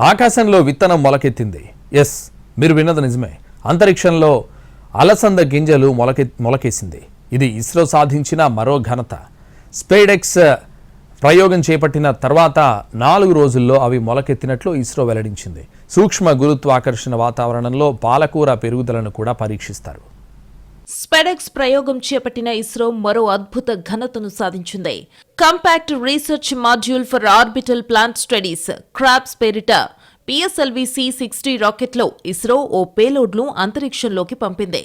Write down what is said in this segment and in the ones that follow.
ఆకాశంలో విత్తనం మొలకెత్తింది. ఎస్ మీరు విన్నది నిజమే. అంతరిక్షంలో అలసంద గింజలు మొలకె మొలకేసింది. ఇది ఇస్రో సాధించిన మరో ఘనత. స్పేడెక్స్ ప్రయోగం చేపట్టిన తర్వాత నాలుగు రోజుల్లో అవి మొలకెత్తినట్లు ఇస్రో వెల్లడించింది. సూక్ష్మ గురుత్వాకర్షణ వాతావరణంలో పాలకూర పెరుగుదలను కూడా పరీక్షిస్తారు. స్పెడెక్స్ ప్రయోగం చేపట్టిన ఇస్రో మరో అద్భుత ఘనతను సాధించింది. Compact research module for orbital plant studies crops పేరిట పిఎస్ఎల్వి సి సిక్స్టీ రాకెట్లో ఇస్రో ఓ పేలోడ్ను అంతరిక్షంలోకి పంపింది.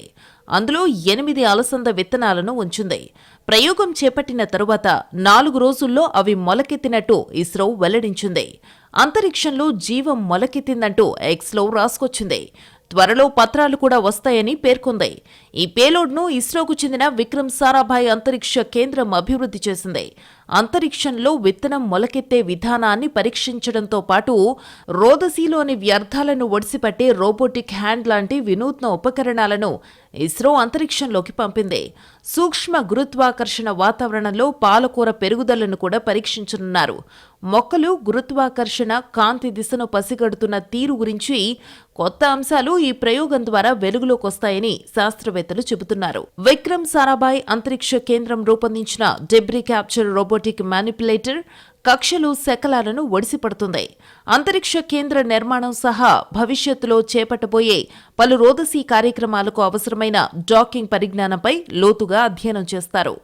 అందులో ఎనిమిది అలసంద విత్తనాలను ఉంచింది. ప్రయోగం చేపట్టిన తరువాత నాలుగు రోజుల్లో అవి మొలకెత్తినట్టు ఇస్రో వెల్లడించింది. అంతరిక్షంలో జీవం మొలకెత్తిందంటూ ఎక్స్లో రాసుకొచ్చింది. త్వరలో పత్రాలు కూడా వస్తాయని పేర్కొంది. ఈ పేలోడ్ను ఇస్రోకు చెందిన విక్రమ్ సారాభాయ్ అంతరిక్ష కేంద్రం అభివృద్ధి చేసింది. అంతరిక్షంలో విత్తనం మొలకెత్తే విధానాన్ని పరీక్షించడంతో పాటు రోదసీలోని వ్యర్థాలను ఒడిసిపట్టే రోబోటిక్ హ్యాండ్ లాంటి వినూత్న ఉపకరణాలను ఇస్రో అంతరిక్షంలోకి పంపింది. సూక్ష్మ గురుత్వాకర్షణ వాతావరణంలో పాలకూర పెరుగుదలను కూడా పరీక్షించనున్నారు. మొక్కలు గురుత్వాకర్షణ కాంతి దిశను పసిగడుతున్న తీరు గురించి కొత్త అంశాలు ఈ ప్రయోగం ద్వారా వెలుగులోకి వస్తాయని శాస్త్రవేత్తలు చెబుతున్నారు. విక్రమ్ సారాభాయ్ అంతరిక్ష కేంద్రం రూపొందించిన డెబ్రీ క్యాప్చర్ రోబోటిక్ మ్యానిపులేటర్ కక్షలు శకలాలను ఒడిసిపడుతుంది. అంతరిక్ష కేంద్ర నిర్మాణం సహా భవిష్యత్తులో చేపట్టబోయే పలు రోదసీ కార్యక్రమాలకు అవసరమైన డాకింగ్ పరిజ్ఞానంపై లోతుగా అధ్యయనం చేస్తారు.